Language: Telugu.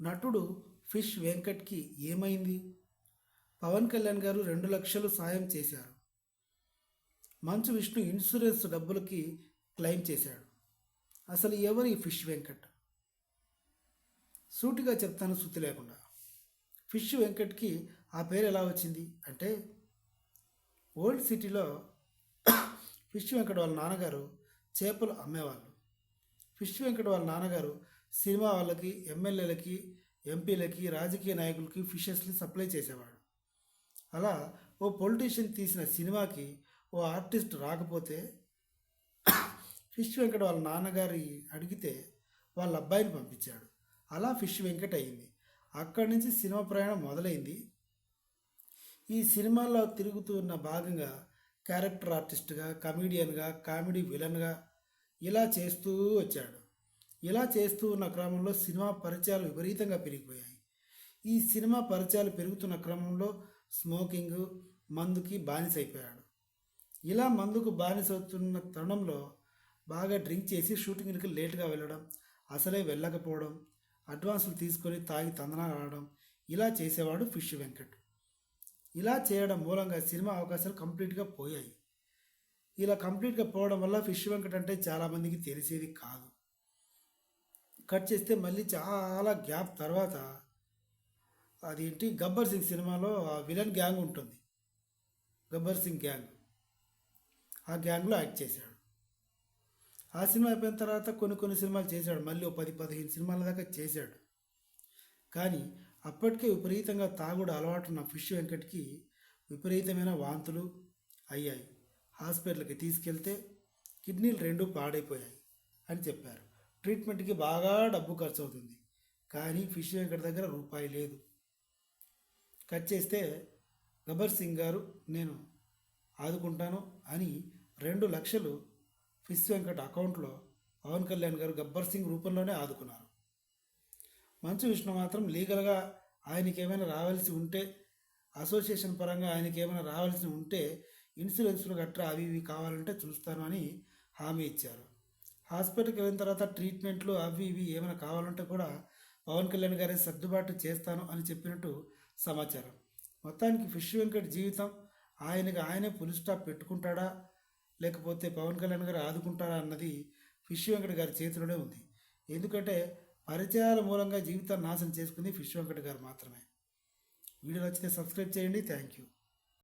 నటుడు ఫిష్ వెంకట్కి ఏమైంది? పవన్ కళ్యాణ్ గారు రెండు లక్షలు సాయం చేశారు. మంచు విష్ణు ఇన్సూరెన్స్ డబ్బులకి క్లెయిమ్ చేశాడు. అసలు ఎవరు ఈ ఫిష్ వెంకట్? సూటిగా చెప్తాను శుద్ధి లేకుండా. ఫిష్ వెంకట్కి ఆ పేరు ఎలా వచ్చింది అంటే ఓల్డ్ సిటీలో ఫిష్ వెంకట్ వాళ్ళ నాన్నగారు చేపలు అమ్మేవాళ్ళు. ఫిష్ వెంకట్ వాళ్ళ నాన్నగారు సినిమా వాళ్ళకి ఎమ్మెల్యేలకి ఎంపీలకి రాజకీయ నాయకులకి ఫిషెస్ని సప్లై చేసేవాడు. అలా ఓ పొలిటీషియన్ తీసిన సినిమాకి ఓ ఆర్టిస్ట్ రాకపోతే ఫిష్ వెంకట్ వాళ్ళ నాన్నగారి అడిగితే వాళ్ళ అబ్బాయిని పంపించాడు. అలా ఫిష్ వెంకట్ అయింది. అక్కడి నుంచి సినిమా ప్రయాణం మొదలైంది. ఈ సినిమాల్లో తిరుగుతూ ఉన్న భాగంగా క్యారెక్టర్ ఆర్టిస్ట్గా కమీడియన్గా కామెడీ విలన్గా ఇలా చేస్తూ వచ్చాడు. ఇలా చేస్తూ ఉన్న క్రమంలో సినిమా పరిచయాలు విపరీతంగా పెరిగిపోయాయి. ఈ సినిమా పరిచయాలు పెరుగుతున్న క్రమంలో స్మోకింగ్ మందుకి బానిసైపోయాడు. ఇలా మందుకు బానిసవుతున్న తరుణంలో బాగా డ్రింక్ చేసి షూటింగ్కి లేట్గా వెళ్ళడం అసలే వెళ్ళకపోవడం అడ్వాన్సులు తీసుకొని తాగి తందన రావడం ఇలా చేసేవాడు ఫిష్ వెంకట్. ఇలా చేయడం మూలంగా సినిమా అవకాశాలు కంప్లీట్గా పోయాయి. ఇలా కంప్లీట్గా పోవడం వల్ల ఫిష్ వెంకట్ అంటే చాలామందికి తెలిసేది కాదు. కట్ చేస్తే మళ్ళీ చాలా గ్యాప్ తర్వాత అదేంటి? గబ్బర్ సింగ్ సినిమాలో ఆ విలన్ గ్యాంగ్ ఉంటుంది. గబ్బర్ సింగ్ గ్యాంగ్. ఆ గ్యాంగ్లో యాక్ట్ చేశాడు. ఆ సినిమా అయిపోయిన తర్వాత కొన్ని కొన్ని సినిమాలు చేశాడు. మళ్ళీ ఓ పది పదిహేను సినిమాల దాకా చేశాడు. కానీ అప్పటికే విపరీతంగా తాగుడు అలవాటున్న ఫిష్ వెంకట్కి విపరీతమైన వాంతులు అయ్యాయి. హాస్పిటల్కి తీసుకెళ్తే కిడ్నీలు రెండు పాడైపోయాయి అని చెప్పారు. ట్రీట్మెంట్కి బాగా డబ్బు ఖర్చు అవుతుంది కానీ ఫిష్ వెంకట దగ్గర రూపాయి లేదు. కట్ చేస్తే గబ్బర్ సింగ్ గారు నేను ఆదుకుంటాను అని రెండు లక్షలు ఫిష్ వెంకట అకౌంట్లో పవన్ కళ్యాణ్ గారు గబ్బర్ సింగ్ రూపంలోనే ఆదుకున్నారు. మంచు విష్ణు మాత్రం లీగల్గా ఆయనకి ఏమైనా రావాల్సి ఉంటే అసోసియేషన్ పరంగా ఆయనకి ఏమైనా రావాల్సి ఉంటే ఇన్సూరెన్స్లు గట్రా అవి ఇవి కావాలంటే చూస్తాను అని హామీ ఇచ్చారు. హాస్పిటల్కి వెళ్ళిన తర్వాత ట్రీట్మెంట్లు అవి ఇవి ఏమైనా కావాలంటే కూడా పవన్ కళ్యాణ్ గారే సర్దుబాటు చేస్తాను అని చెప్పినట్టు సమాచారం. మొత్తానికి ఫిష్ వెంకట్ జీవితం ఆయనకి ఆయనే పులి స్టాప్ పెట్టుకుంటాడా? లేకపోతే పవన్ కళ్యాణ్ గారు ఆదుకుంటారా అన్నది ఫిష్ వెంకట్ గారి చేతిలోనే ఉంది. ఎందుకంటే పరిచయాల మూలంగా జీవితాన్ని నాశనం చేసుకుంది ఫిష్ వెంకట్ గారు మాత్రమే. వీడియో నచ్చితే సబ్స్క్రైబ్ చేయండి. Thank you.